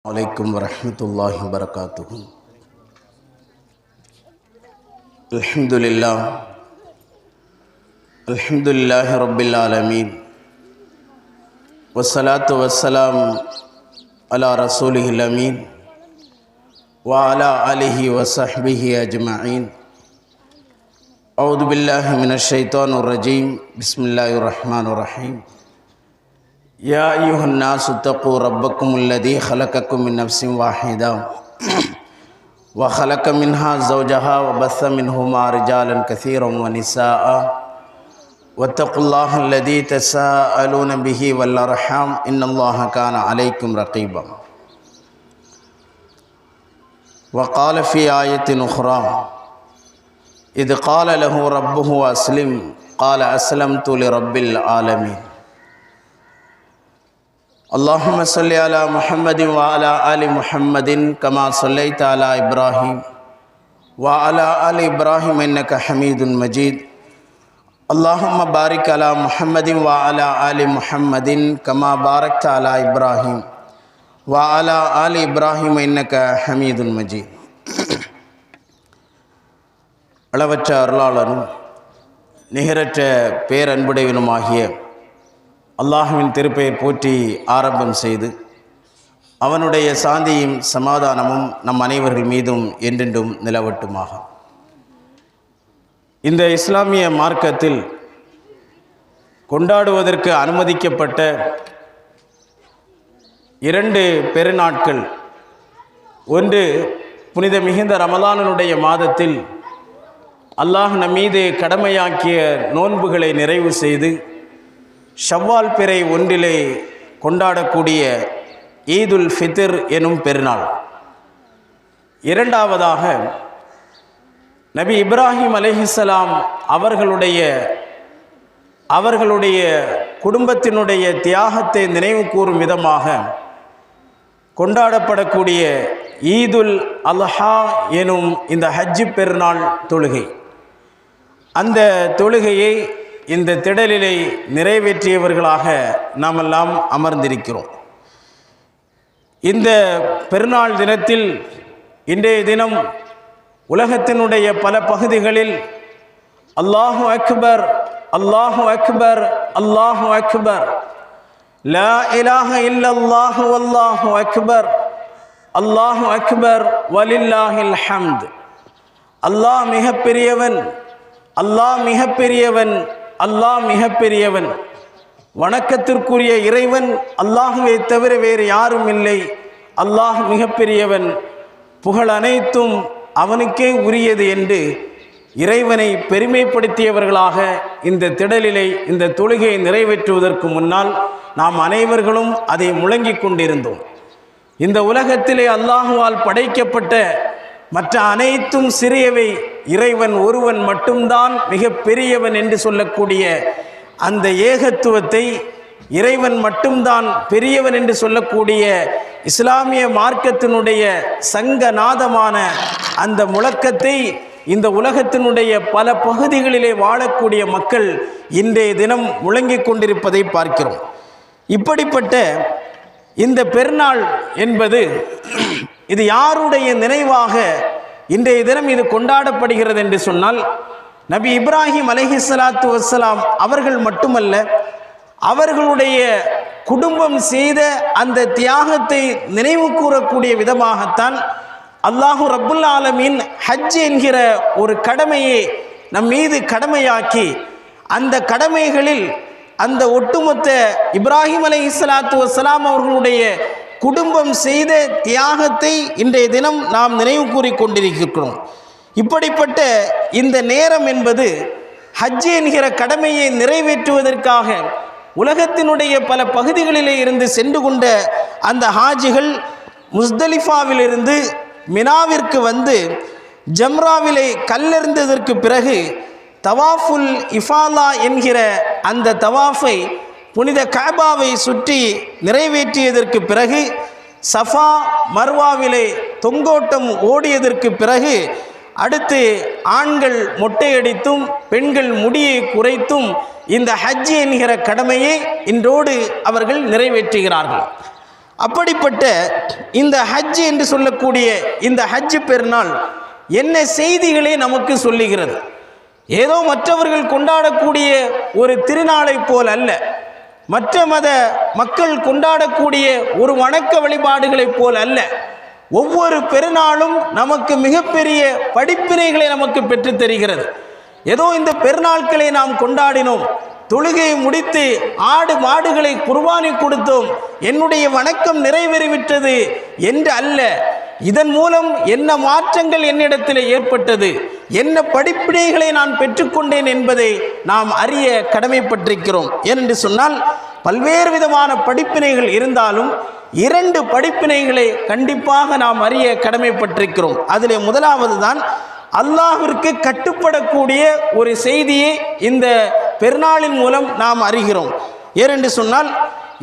عليكم ورحمة الله وبركاته. الحمد لله. الحمد لله رب العالمين. والصلاة والسلام على رسوله الأمين وعلى آله وصحبه أجمعين. أعوذ بالله من الشيطان الرجيم. بسم الله الرحمن الرحيم. يا أيها الناس اتقوا ربكم الذي خلقكم من نفس واحدة. وخلق منها زوجها وبث منهما رجالا كثيرا ونساء. واتقوا الله الذي تساءلون به والأرحام. إن الله كان عليكم رقيبا. وقال في آية أخرى إذ قال له ربه أسلم. قال أسلمت لرب العالمين. اللهم صل على محمد وعلى آل محمد كما صليت على إبراهيم وعلى آل إبراهيم إنك حميد مجيد اللهم بارك على محمد وعلى آل محمد كما باركت على إبراهيم وعلى آل إبراهيم إنك حميد مجيد அளவற்ற அருளாளனும் நிகரற்ற பேரன்புடையவனுமாகிய அல்லாஹுவின் திருப்பெயர் போற்றி ஆரம்பம் செய்து அவனுடைய சாந்தியும் சமாதானமும் நம் அனைவர்கள் மீதும் என்றென்றும் நிலவட்டுமாக. இந்த இஸ்லாமிய மார்க்கத்தில் கொண்டாடுவதற்கு அனுமதிக்கப்பட்ட இரண்டு பெருநாட்கள். ஒன்று புனித மிகுந்த ரமலானனுடைய மாதத்தில் அல்லாஹ் நம்மீது கடமையாக்கிய நோன்புகளை நிறைவு செய்து ஷவ்வால் பிறை ஒன்றிலே கொண்டாடக்கூடிய ஈதுல் ஃபித்ர் எனும் பெருநாள். இரண்டாவதாக நபி இப்ராஹிம் அலைஹிஸ்ஸலாம் அவர்களுடைய அவர்களுடைய குடும்பத்தினுடைய தியாகத்தை நினைவு கூறும் விதமாக கொண்டாடப்படக்கூடிய ஈதுல் அல்ஹா எனும் இந்த ஹஜ்ஜு பெருநாள் தொழுகை. அந்த தொழுகையை இந்த திடலிலை நிறைவேற்றியவர்களாக நாமெல்லாம் அமர்ந்திருக்கிறோம். இந்த பெருநாள் தினத்தில் இன்றைய தினம் உலகத்தினுடைய பல பகுதிகளில் அல்லாஹு அக்பர் அல்லாஹு அக்பர் அல்லாஹு அக்பர். லா இலாஹ இல்லல்லாஹு அல்லாஹு அக்பர். அல்லாஹு அக்பர் வலில்லாஹில் ஹம்த். அல்லாஹ் மிகப்பெரியவன் அல்லாஹ் மிகப்பெரியவன் அல்லாஹ் மிகப்பெரியவன். வணக்கத்திற்குரிய இறைவன் அல்லாஹுவை தவிர வேறு யாரும் இல்லை. அல்லாஹ் மிகப்பெரியவன். புகழ் அனைத்தும் அவனுக்கே உரியது என்று இறைவனை பெருமைப்படுத்தியவர்களாக இந்த திடலிலை இந்த தொழுகையை நிறைவேற்றுவதற்கு முன்னால் நாம் அனைவர்களும் அதை முழங்கிக் கொண்டிருந்தோம். இந்த உலகத்திலே அல்லாஹுவால் படைக்கப்பட்ட மற்ற அனைத்தும் சிறியவை இறைவன் ஒருவன் மட்டும்தான் மிக பெரியவன் என்று சொல்லக்கூடிய அந்த ஏகத்துவத்தை இறைவன் மட்டும்தான் பெரியவன் என்று சொல்லக்கூடிய இஸ்லாமிய மார்க்கத்தினுடைய சங்கநாதமான அந்த முழக்கத்தை இந்த உலகத்தினுடைய பல பகுதிகளிலே வாழக்கூடிய மக்கள் இன்றைய தினம் முழங்கிக் கொண்டிருப்பதை பார்க்கிறோம். இப்படிப்பட்ட இந்த பெருநாள் என்பது இது யாருடைய நினைவாக இன்றைய தினம் இது கொண்டாடப்படுகிறது என்று சொன்னால் நபி இப்ராஹிம் அலஹிஸ்லாத்து வசலாம் அவர்கள் மட்டுமல்ல அவர்களுடைய குடும்பம் செய்த அந்த தியாகத்தை நினைவு கூறக்கூடிய விதமாகத்தான் அல்லாஹு ரபுல் ஆலமின் ஹஜ் என்கிற ஒரு கடமையை நம் மீது கடமையாக்கி அந்த கடமைகளில் அந்த ஒட்டுமொத்த இப்ராஹிம் அலை இஸ்லாத்து வசலாம் அவர்களுடைய குடும்பம் செய்த தியாகத்தை இன்றைய தினம் நாம் நினைவு கூறிக்கொண்டிருக்கிறோம் இப்படிப்பட்ட இந்த நேரம் என்பது ஹஜ் என்கிற கடமையை நிறைவேற்றுவதற்காக உலகத்தினுடைய பல பகுதிகளிலே இருந்து சென்று கொண்ட அந்த ஹாஜிகள் முஸ்தலிஃபாவிலிருந்து மினாவிற்கு வந்து ஜம்ராவிலே கல்லெறிந்ததற்கு பிறகு தவாஃபுல் இஃபாலா என்கிற அந்த தவாஃபை புனித காபாவை சுற்றி நிறைவேற்றியதற்கு பிறகு சஃபா மர்வாவிலே தொங்கோட்டம் ஓடியதற்கு பிறகு அடுத்து ஆண்கள் மொட்டையடித்தும் பெண்கள் முடியை குறைத்தும் இந்த ஹஜ் என்கிற கடமையை இன்றோடு அவர்கள் நிறைவேற்றுகிறார்கள். அப்படிப்பட்ட இந்த ஹஜ் என்று சொல்லக்கூடிய இந்த ஹஜ் பெருநாள் என்ன செய்திகளை நமக்கு சொல்லுகிறது. ஏதோ மற்றவர்கள் கொண்டாடக்கூடிய ஒரு திருநாளை போல் அல்ல. மற்ற மத மக்கள் கொண்டாடக்கூடிய ஒரு வணக்க வழிபாடுகளைப் போல் அல்ல. ஒவ்வொரு பெருநாளும் நமக்கு மிகப்பெரிய படிப்பினைகளை நமக்கு பெற்றுத் தருகிறது. ஏதோ இந்த பெருநாட்களை நாம் கொண்டாடினோம். தொழுகையை முடித்து ஆடு மாடுகளை குர்பானி கொடுத்தோம். என்னுடைய வணக்கம் நிறைவேறிவிட்டது என்று அல்ல. இதன் மூலம் என்ன மாற்றங்கள் என்னிடத்தில் ஏற்பட்டது? என்ன படிப்பினைகளை நான் பெற்றுக்கொண்டேன் என்பதை நாம் அறிய கடமைப்பட்டிருக்கிறோம். ஏனென்று சொன்னால் பல்வேறு விதமான படிப்பினைகள் இருந்தாலும் இரண்டு படிப்பினைகளை கண்டிப்பாக நாம் அறிய கடமைப்பட்டிருக்கிறோம். அதில் முதலாவது தான் அல்லாஹிற்கு கட்டுப்படக்கூடிய ஒரு செய்தியை இந்த பெருநாளின் மூலம் நாம் அறிகிறோம். ஏனென்று சொன்னால்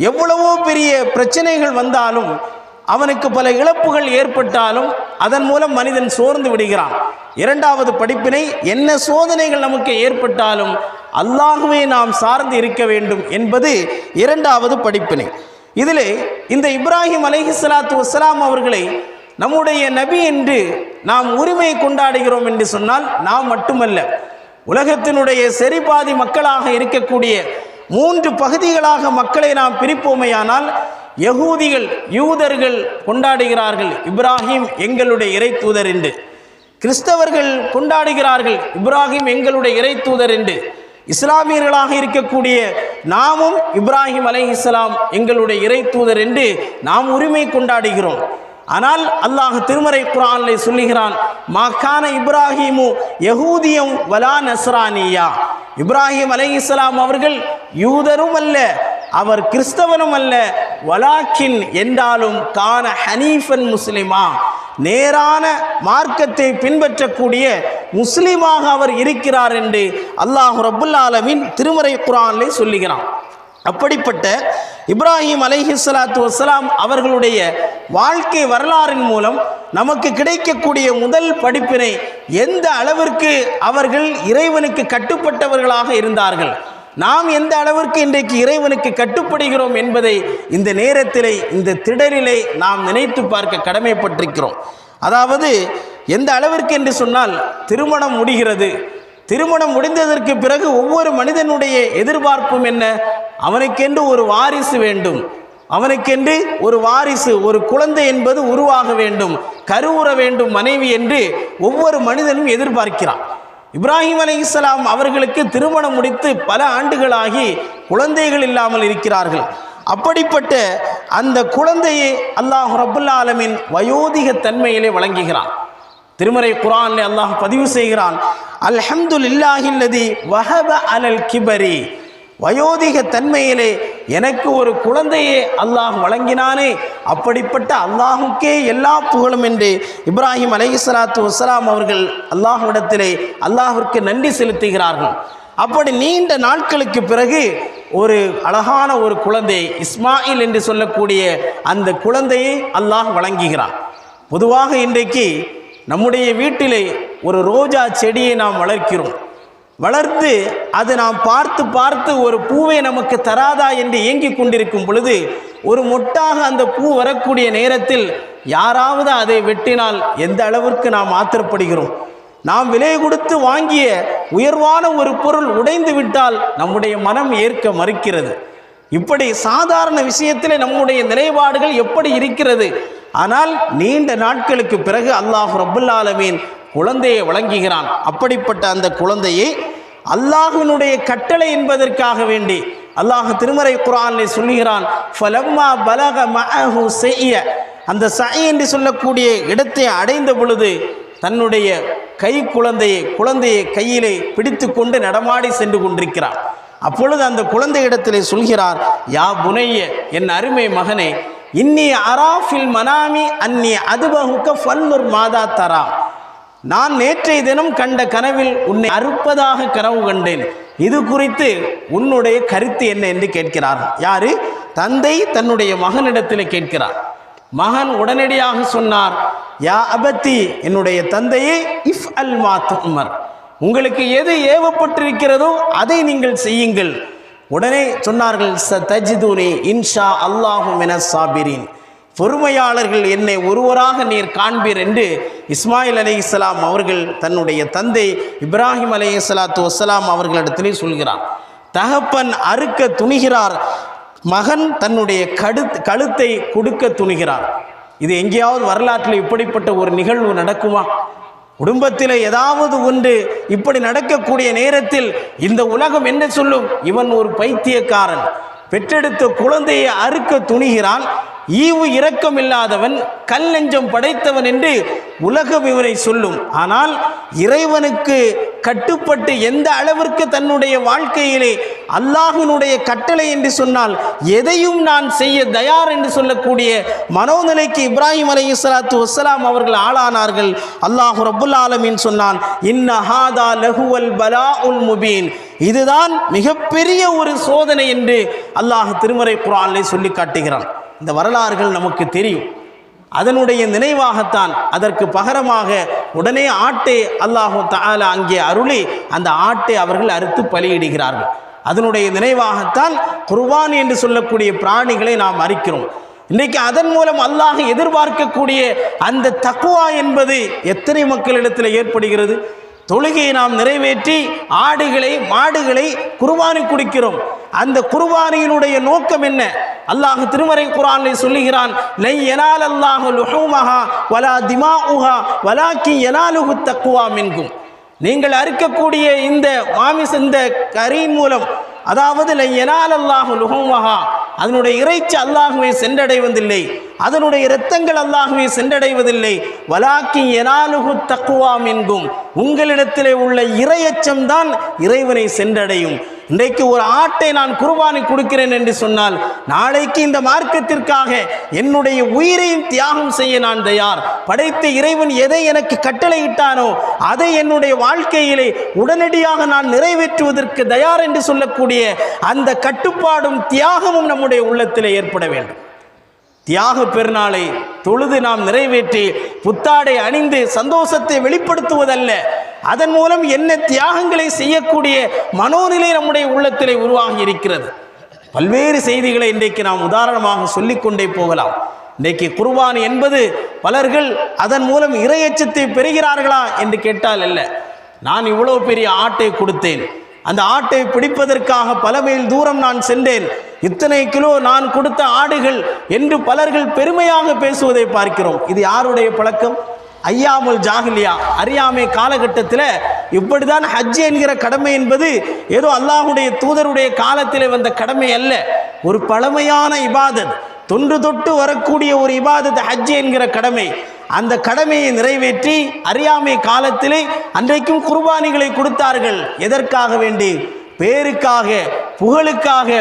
எவ்வளவோ பெரிய பிரச்சனைகள் வந்தாலும் அவனுக்கு பல இழப்புகள் ஏற்பட்டாலும் அதன் மூலம் மனிதன் சோர்ந்து விடுகிறான். இரண்டாவது படிப்பினை என்ன சோதனைகள் நமக்கு ஏற்பட்டாலும் அல்லாகவே நாம் சார்ந்து இருக்க வேண்டும் என்பது இரண்டாவது படிப்பினை. இதில் இந்த இப்ராஹிம் அலைஹிஸ்ஸலாத்து வஸ்ஸலாம் அவர்களை நம்முடைய நபி என்று நாம் உரிமை கொண்டாடுகிறோம் என்று சொன்னால் நாம் மட்டுமல்ல உலகத்தினுடைய செறிபாதி மக்களாக இருக்கக்கூடிய மூன்று பகுதிகளாக மக்களை நாம் பிரிப்போமையானால் யகூதிகள் யூதர்கள் கொண்டாடுகிறார்கள். இப்ராஹிம் எங்களுடைய இறை தூதர் என்று. கிறிஸ்தவர்கள் கொண்டாடுகிறார்கள். இப்ராஹிம் எங்களுடைய இறை தூதர் என்று. இஸ்லாமியர்களாக இருக்கக்கூடிய நாமும் இப்ராஹிம் அலை இஸ்லாம் எங்களுடைய இறை தூதர் என்று நாம் உரிமை கொண்டாடுகிறோம். ஆனால் அல்லாஹ் திருமறை குரானிலே சொல்லுகிறான் மாக்கான இப்ராஹிமு யகூதியம் வலா நஸ்ரானியா. இப்ராஹிம் அலை இஸ்லாம் அவர்கள் யூதரும் அல்ல அவர் கிறிஸ்தவனும் அல்ல வலாக்கின் என்றாலும் கான ஹனீஃபன் முஸ்லிமா. நேரான மார்க்கத்தை பின்பற்றக்கூடிய முஸ்லீமாக அவர் இருக்கிறார் என்று அல்லாஹ் ரபுல் ஆலமின் திருமறை குரானிலே சொல்லுகிறான். அப்படிப்பட்ட இப்ராஹிம் அலகி சலாத்து வசலாம் அவர்களுடைய வாழ்க்கை வரலாறின் மூலம் நமக்கு கிடைக்கக்கூடிய முதல் படிப்பினை எந்த அளவிற்கு அவர்கள் இறைவனுக்கு கட்டுப்பட்டவர்களாக இருந்தார்கள்? நாம் எந்த அளவிற்கு இன்றைக்கு இறைவனுக்கு கட்டுப்படுகிறோம் என்பதை இந்த நேரத்திலே இந்த திடலிலே நாம் நினைத்து பார்க்க கடமைப்பட்டிருக்கிறோம். அதாவது எந்த அளவிற்கு என்று சொன்னால் திருமணம் முடிகிறது. திருமணம் முடிந்ததற்கு பிறகு ஒவ்வொரு மனிதனுடைய எதிர்பார்ப்பும் என்ன? அவனுக்கென்று ஒரு வாரிசு வேண்டும். அவனுக்கென்று ஒரு வாரிசு ஒரு குழந்தை என்பது உருவாக வேண்டும். கருவுற வேண்டும் மனைவி என்று ஒவ்வொரு மனிதனும் எதிர்பார்க்கிறான். இப்ராஹிம் அலி இஸ்லாம் அவர்களுக்கு திருமணம் முடித்து பல ஆண்டுகளாகி குழந்தைகள் இல்லாமல் இருக்கிறார்கள். அப்படிப்பட்ட அந்த குழந்தையை அல்லாஹ் ரபுல்லா ஆலமின் வயோதிக தன்மையிலே வழங்குகிறான். திருமறை குரான் அல்லாஹ் பதிவு செய்கிறான் அல்ஹம்துல் இல்லாஹில்லதி வஹப அலல் கிபரி. வயோதிக தன்மையிலே எனக்கு ஒரு குழந்தையை அல்லாஹ் வழங்கினானே அப்படிப்பட்ட அல்லாஹுக்கே எல்லா புகழும் என்று இப்ராஹிம் அலைஹிஸ்லாத்து வசலாம் அவர்கள் அல்லாஹ்விடத்திலே அல்லாஹிற்கு நன்றி செலுத்துகிறார்கள். அப்படி நீண்ட நாட்களுக்கு பிறகு ஒரு அழகான ஒரு குழந்தை இஸ்மாயில் என்று சொல்லக்கூடிய அந்த குழந்தையை அல்லாஹ் வழங்குகிறான் பொதுவாக இன்றைக்கு நம்முடைய வீட்டிலே ஒரு ரோஜா செடியை நாம் வளர்க்கிறோம். வளர்த்து அது நாம் பார்த்து பார்த்து ஒரு பூவை நமக்கு தராதா என்று ஏங்கிக் கொண்டிருக்கும் பொழுது ஒரு மொட்டாக அந்த பூ வரக்கூடிய நேரத்தில் யாராவது அதை வெட்டினால் எந்த அளவிற்கு நாம் ஆத்திரப்படுகிறோம்? நாம் விலை கொடுத்து வாங்கிய உயர்வான ஒரு பொருள் உடைந்து விட்டால் நம்முடைய மனம் ஏற்க மறுக்கிறது. இப்படி சாதாரண விஷயத்தில் நம்முடைய நிலைப்பாடுகள் எப்படி இருக்கிறது? ஆனால் நீண்ட நாட்களுக்கு பிறகு அல்லாஹ் ரபுல்லாலமீன் குழந்தையை வழங்குகிறான். அப்படிப்பட்ட அந்த குழந்தையை அல்லாஹினுடைய கட்டளை என்பதற்காக வேண்டி அல்லாஹ் திருமறை குரானில் சொல்லுகிறான் ஃபலம்மா பலக மஹு செய்ய அந்த சை என்று சொல்லக்கூடிய இடத்தை அடைந்த பொழுது தன்னுடைய கை குழந்தையை குழந்தையை கையிலே பிடித்து கொண்டு நடமாடி சென்று கொண்டிருக்கிறார். அப்பொழுது அந்த குழந்தை இடத்திலே சொல்கிறார் யா புனைய என் அருமை மகனே இன்னி அராஃபில் மனாமி அன்னி அதுபகுக்க ஃபல்லுர் மாதா தரா. நான் நேற்றைய தினம் கண்ட கனவில் உன்னை அறுப்பதாக கனவு கண்டேன். இது குறித்து உன்னுடைய கருத்து என்ன என்று கேட்கிறார். யாரு? தந்தை தன்னுடைய மகனிடத்தில் கேட்கிறார். மகன் உடனடியாக சொன்னார் யா அபத்தி என்னுடைய தந்தையே இஃப் அல் மாத் உமர் உங்களுக்கு எது ஏவப்பட்டிருக்கிறதோ அதை நீங்கள் செய்யுங்கள். உடனே சொன்னார்கள் ச தஜிதுனி இன்ஷா அல்லாஹு மின சாபிரின். பொறுமையாளர்கள் என்னை ஒருவராக நீர் காண்பீர் என்று இஸ்மாயில் அலி இஸ்லாம் அவர்கள் தன்னுடைய தந்தை இப்ராஹிம் அலி சலாத்து வசலாம் அவர்களிடத்திலே சொல்கிறார். தகப்பன் அறுக்க துணிகிறார். மகன் தன்னுடைய கடு கழுத்தை கொடுக்க துணிகிறார். இது எங்கேயாவது வரலாற்றில் இப்படிப்பட்ட ஒரு நிகழ்வு நடக்குமா? குடும்பத்தில் ஏதாவது ஒன்று இப்படி நடக்கக்கூடிய நேரத்தில் இந்த உலகம் என்ன சொல்லும்? இவன் ஒரு பைத்தியக்காரன். பெற்றெடுத்த குழந்தையை அறுக்க துணிகிறான். ஈவு இரக்கம் இல்லாதவன் கல் நெஞ்சம் படைத்தவன் என்று உலகம் இவரை சொல்லும். ஆனால் இறைவனுக்கு கட்டுப்பட்டு எந்த அளவிற்கு தன்னுடைய வாழ்க்கையிலே அல்லாஹினுடைய கட்டளை என்று சொன்னால் எதையும் நான் செய்ய தயார் என்று சொல்லக்கூடிய மனோநிலைக்கு இப்ராஹிம் அலை சலாத்து வசலாம் அவர்கள் ஆளானார்கள். அல்லாஹு ரபுல் ஆலமின் சொன்னான் இன்ன லஹுவல் பலா உல் முபீன். இதுதான் மிகப்பெரிய ஒரு சோதனை என்று அல்லாஹ் திருமறை குரானிலே சொல்லி காட்டுகிறான். இந்த வரலாறுகள் நமக்கு தெரியும். அதனுடைய நினைவாகத்தான் அதற்கு பகரமாக உடனே ஆட்டை அல்லாஹு தாலா அங்கே அருளி அந்த ஆட்டை அவர்கள் அறுத்து பலியிடுகிறார்கள். அதனுடைய நினைவாகத்தான் குர்பான் என்று சொல்லக்கூடிய பிராணிகளை நாம் அறிக்கிறோம் இன்றைக்கு அதன் மூலம் அல்லாஹ் எதிர்பார்க்கக்கூடிய அந்த தக்குவா என்பது எத்தனை மக்களிடத்தில் ஏற்படுகிறது? தொழுகையை நாம் நிறைவேற்றி ஆடுகளை மாடுகளை குர்பானி குடிக்கிறோம். அந்த குர்பானியினுடைய நோக்கம் என்ன? அல்லாஹ் திருமறை குரானில் சொல்லுகிறான் லை எனால் அல்லாஹு லுஹூமஹா வலா திமாஉஹா வலாக்கி எனாலுகு தக்குவா மின்கும். நீங்கள் அறுக்கக்கூடிய இந்த மாமிசந்த கரியின் மூலம் அதாவது லை எனால் அல்லாஹு லுஹுமஹா அதனுடைய இறைச்சி அல்லாஹுவை சென்றடைவதில்லை. அதனுடைய இரத்தங்கள் அல்லாகவே சென்றடைவதில்லை. வலாக்கி எனாலுகு தக்குவாம் என்கும். உங்களிடத்திலே உள்ள இறையச்சம்தான் இறைவனை சென்றடையும். இன்றைக்கு ஒரு ஆட்டை நான் குர்பானி கொடுக்கிறேன் என்று சொன்னால் நாளைக்கு இந்த மார்க்கத்திற்காக என்னுடைய உயிரையும் தியாகம் செய்ய நான் தயார். படைத்த இறைவன் எதை எனக்கு கட்டளையிட்டானோ அதை என்னுடைய வாழ்க்கையிலே உடனடியாக நான் நிறைவேற்றுவதற்கு தயார் என்று சொல்லக்கூடிய அந்த கட்டுப்பாடும் தியாகமும் நம்முடைய உள்ளத்திலே ஏற்பட வேண்டும். தியாக பெருநாளை தொழுது நாம் நிறைவேற்றி புத்தாடை அணிந்து சந்தோஷத்தை வெளிப்படுத்துவதல்ல. அதன் மூலம் என்ன தியாகங்களை செய்யக்கூடிய மனோநிலை நம்முடைய உள்ளத்திலே உருவாகி இருக்கிறது. பல்வேறு செய்திகளை இன்றைக்கு நாம் உதாரணமாக சொல்லிக்கொண்டே போகலாம். இன்றைக்கு குர்பான் என்பது பலர்கள் அதன் மூலம் இரையச்சத்தை பெறுகிறார்களா என்று கேட்டால் அல்ல. நான் இவ்வளோ பெரிய ஆட்டை கொடுத்தேன். அந்த ஆட்டை பிடிப்பதற்காக பல மைல் தூரம் நான் சென்றேன். இத்தனை கிலோ நான் கொடுத்த ஆடுகள் என்று பலர்கள் பெருமையாக பேசுவதை பார்க்கிறோம். இது யாருடைய பழக்கம்? ஐயாமுல் ஜாகிலியா அறியாமை காலகட்டத்தில் இப்படிதான் ஹஜ் என்கிற கடமை என்பது ஏதோ அல்லாஹுடைய தூதருடைய காலத்தில் வந்த கடமை அல்ல. ஒரு பழமையான இபாதத் தொன்று தொட்டு வரக்கூடிய ஒரு இபாதத் ஹஜ் என்கிற கடமை. அந்த கடமையை நிறைவேற்றி அறியாமை காலத்திலே அன்றைக்கும் குர்பானிகளை கொடுத்தார்கள். எதற்காக வேண்டி? பேருக்காக புகழுக்காக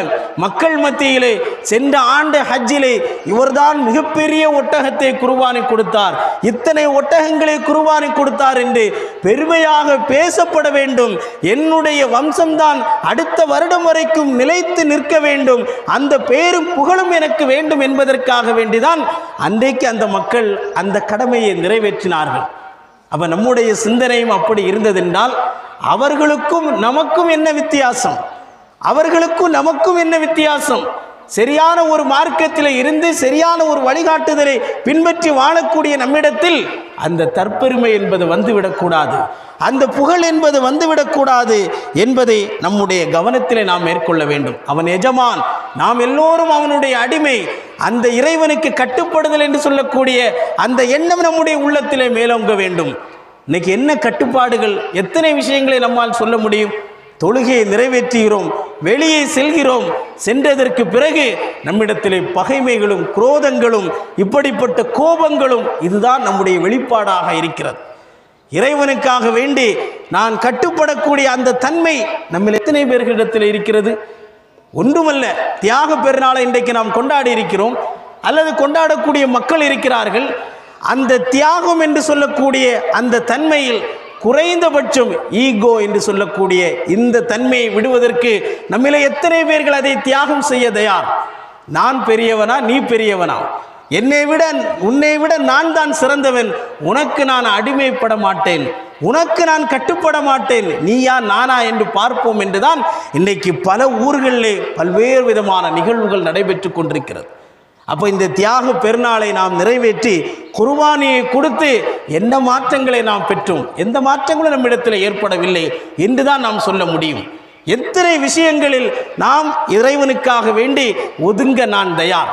மக்கள் மத்தியிலே சென்ற ஆண்டு ஹஜ்ஜிலே இவர்தான் மிகப்பெரிய ஒட்டகத்தை குருவானை கொடுத்தார். இத்தனை ஒட்டகங்களை குருவானை கொடுத்தார் என்று பெருமையாக பேசப்பட வேண்டும். என்னுடைய வம்சம்தான் அடுத்த வருடம் வரைக்கும் நிலைத்து நிற்க வேண்டும். அந்த பேரும் புகழும் எனக்கு வேண்டும் என்பதற்காக வேண்டிதான் அன்றைக்கு அந்த மக்கள் அந்த கடமையை நிறைவேற்றினார்கள். அப்போ நம்முடைய சிந்தனையும் அப்படி இருந்ததென்றால் அவர்களுக்கும் நமக்கும் என்ன வித்தியாசம்? அவர்களுக்கும் நமக்கும் என்ன வித்தியாசம்? சரியான ஒரு மார்க்கத்தில் இருந்து சரியான ஒரு வழிகாட்டுதலை பின்பற்றி வாழக்கூடிய நம்மிடத்தில் அந்த தற்பெருமை என்பது வந்துவிடக்கூடாது அந்த புகழ் என்பது வந்துவிடக்கூடாது என்பதை நம்முடைய கவனத்தில் நாம் மேற்கொள்ள வேண்டும். அவன் எஜமான் நாம் எல்லோரும் அவனுடைய அடிமை. அந்த இறைவனுக்கு கட்டுப்படுதல் என்று சொல்லக்கூடிய அந்த எண்ணம் நம்முடைய உள்ளத்திலே மேலோங்க வேண்டும். இன்னைக்கு என்ன கட்டுப்பாடுகள் எத்தனை விஷயங்களை நம்மால் சொல்ல முடியும்? தொழுகையை நிறைவேற்றுகிறோம் வெளியே செல்கிறோம். சென்றதற்கு பிறகு நம்மிடத்திலே பகைமைகளும் குரோதங்களும் இப்படிப்பட்ட கோபங்களும் இதுதான் நம்முடைய வெளிப்பாடாக இருக்கிறது. இறைவனுக்காக வேண்டி நான் கட்டுப்படக்கூடிய அந்த தன்மை நம்ம எத்தனை பேர்களிடத்தில் இருக்கிறது? ஒன்றுமல்ல தியாக பெருநாளை இன்றைக்கு நாம் கொண்டாடி இருக்கிறோம். அல்லது கொண்டாடக்கூடிய மக்கள் இருக்கிறார்கள். அந்த தியாகம் என்று சொல்லக்கூடிய அந்த தன்மையில் குறைந்தபட்சம் ஈகோ என்று சொல்லக்கூடிய இந்த தன்மையை விடுவதற்கு நம்மிலே எத்தனை பேர்கள் அதை தியாகம் செய்ய தயார்? நான் பெரியவனா நீ பெரியவனா? என்னை விட உன்னை விட நான் தான் சிறந்தவன். உனக்கு நான் அடிமைப்பட மாட்டேன். உனக்கு நான் கட்டுப்பட மாட்டேன். நீயா நானா என்று பார்ப்போம் என்றுதான் இன்றைக்கு பல ஊர்களிலே பல்வேறு விதமான நிகழ்வுகள் நடைபெற்று கொண்டிருக்கிறது. அப்போ இந்த தியாக பெருநாளை நாம் நிறைவேற்றி குர்பானியை கொடுத்து என்ன மாற்றங்களை நாம் பெற்றோம்? எந்த மாற்றங்களும் நம்மிடத்தில் ஏற்படவில்லை என்றுதான் நாம் சொல்ல முடியும். எத்தனை விஷயங்களில் நாம் இறைவனுக்காக வேண்டி ஒதுங்க நான் தயார்.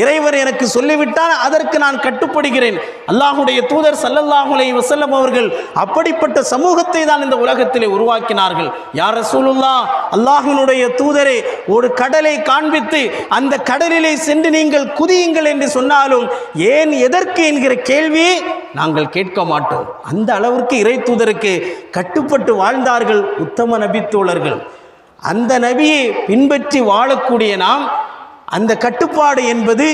இறைவர் எனக்கு சொல்லிவிட்டால் அதற்கு நான் கட்டுப்படுகிறேன். அல்லாஹுடைய தூதர் சல்லல்லாஹுலே வசல்லம் அவர்கள் அப்படிப்பட்ட சமூகத்தை தான் இந்த உலகத்திலே உருவாக்கினார்கள். யார் ரசூலுல்லா அல்லாஹினுடைய தூதரே ஒரு கடலை காண்பித்து அந்த கடலிலே சென்று நீங்கள் குதியுங்கள் என்று சொன்னாலும் ஏன் எதற்கு என்கிற கேள்வியை நாங்கள் கேட்க மாட்டோம். அந்த அளவிற்கு இறை தூதருக்கு கட்டுப்பட்டு வாழ்ந்தார்கள் உத்தம நபித்தோழர்கள் அந்த நபியை பின்பற்றி வாழக்கூடிய நாம் அந்த கட்டுப்பாடு என்பது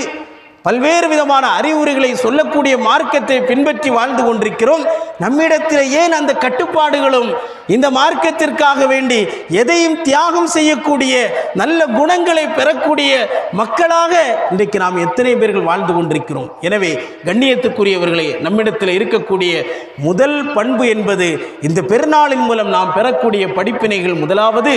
பல்வேறு விதமான அறிவுரைகளை சொல்லக்கூடிய மார்க்கத்தை பின்பற்றி வாழ்ந்து கொண்டிருக்கிறோம். நம்மிடத்தில் ஏன் அந்த கட்டுப்பாடுகளும் இந்த மார்க்கத்திற்காக வேண்டி எதையும் தியாகம் செய்யக்கூடிய நல்ல குணங்களை பெறக்கூடிய மக்களாக இன்றைக்கு நாம் எத்தனை பேர்கள் வாழ்ந்து கொண்டிருக்கிறோம். எனவே கண்ணியத்துக்குரியவர்களே நம்மிடத்தில் இருக்கக்கூடிய முதல் பண்பு என்பது இந்த பெருநாளின் மூலம் நாம் பெறக்கூடிய படிப்பினைகள் முதலாவது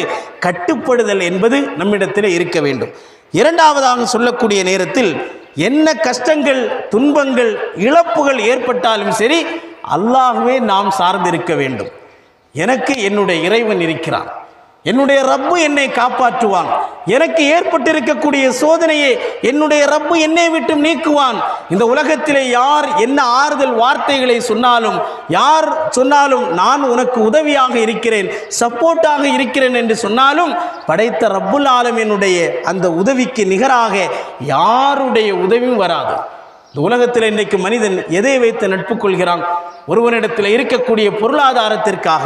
கட்டுப்படுதல் என்பது நம்மிடத்தில் இருக்க வேண்டும். இரண்டாவதாக சொல்லக்கூடிய நேரத்தில் என்ன கஷ்டங்கள் துன்பங்கள் இழப்புகள் ஏற்பட்டாலும் சரி அல்லாகவே நாம் சார்ந்திருக்க வேண்டும். எனக்கு என்னுடைய இறைவன் இருக்கிறான். என்னுடைய ரப்பு என்னை காப்பாற்றுவான். எனக்கு ஏற்பட்டிருக்கக்கூடிய சோதனையை என்னுடைய ரப்பு என்னை விட்டு நீக்குவான். இந்த உலகத்திலே யார் என்ன ஆறுதல் வார்த்தைகளை சொன்னாலும் யார் சொன்னாலும் நான் உனக்கு உதவியாக இருக்கிறேன் சப்போர்ட்டாக இருக்கிறேன் என்று சொன்னாலும் படைத்த ரப்புல் என்னுடைய அந்த உதவிக்கு நிகராக யாருடைய உதவியும் வராது. இந்த உலகத்தில் இன்றைக்கு மனிதன் எதை வைத்து நட்பு கொள்கிறான் ஒருவனிடத்தில் இருக்கக்கூடிய பொருளாதாரத்திற்காக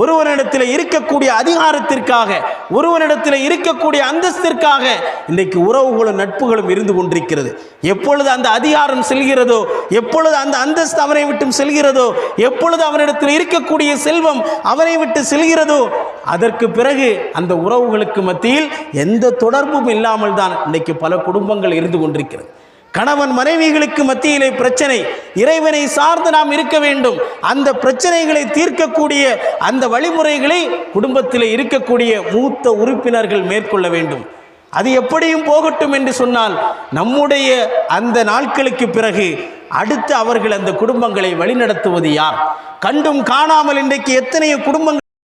ஒருவனிடத்தில் இருக்கக்கூடிய அதிகாரத்திற்காக ஒருவனிடத்தில் இருக்கக்கூடிய அந்தஸ்திற்காக இன்றைக்கு உறவுகளும் நட்புகளும் இருந்து கொண்டிருக்கிறது. எப்பொழுது அந்த அதிகாரம் செல்கிறதோ எப்பொழுது அந்த அந்தஸ்து அவனை விட்டு செல்கிறதோ எப்பொழுது அவனிடத்தில் இருக்கக்கூடிய செல்வம் அவனை விட்டு செல்கிறதோ அதற்கு பிறகு அந்த உறவுகளுக்கு மத்தியில் எந்த தொடர்பும் இல்லாமல் தான் இன்றைக்கு பல குடும்பங்கள் இருந்து கொண்டிருக்கிறது. கணவன் மனைவிகளுக்கு மத்தியிலே பிரச்சனை. இறைவனை சார்ந்து நாம் இருக்க வேண்டும். அந்த பிரச்சனைகளை தீர்க்கக்கூடிய அந்த வழிமுறைகளை குடும்பத்தில் இருக்கக்கூடிய மூத்த உறுப்பினர்கள் மேற்கொள்ள வேண்டும். அது எப்படியும் போகட்டும் என்று சொன்னால் நம்முடைய அந்த நாட்களுக்கு பிறகு அடுத்து அவர்கள் அந்த குடும்பங்களை வழிநடத்துவது யார்? கண்டும் காணாமல் இன்றைக்கு எத்தனையோ குடும்பங்கள்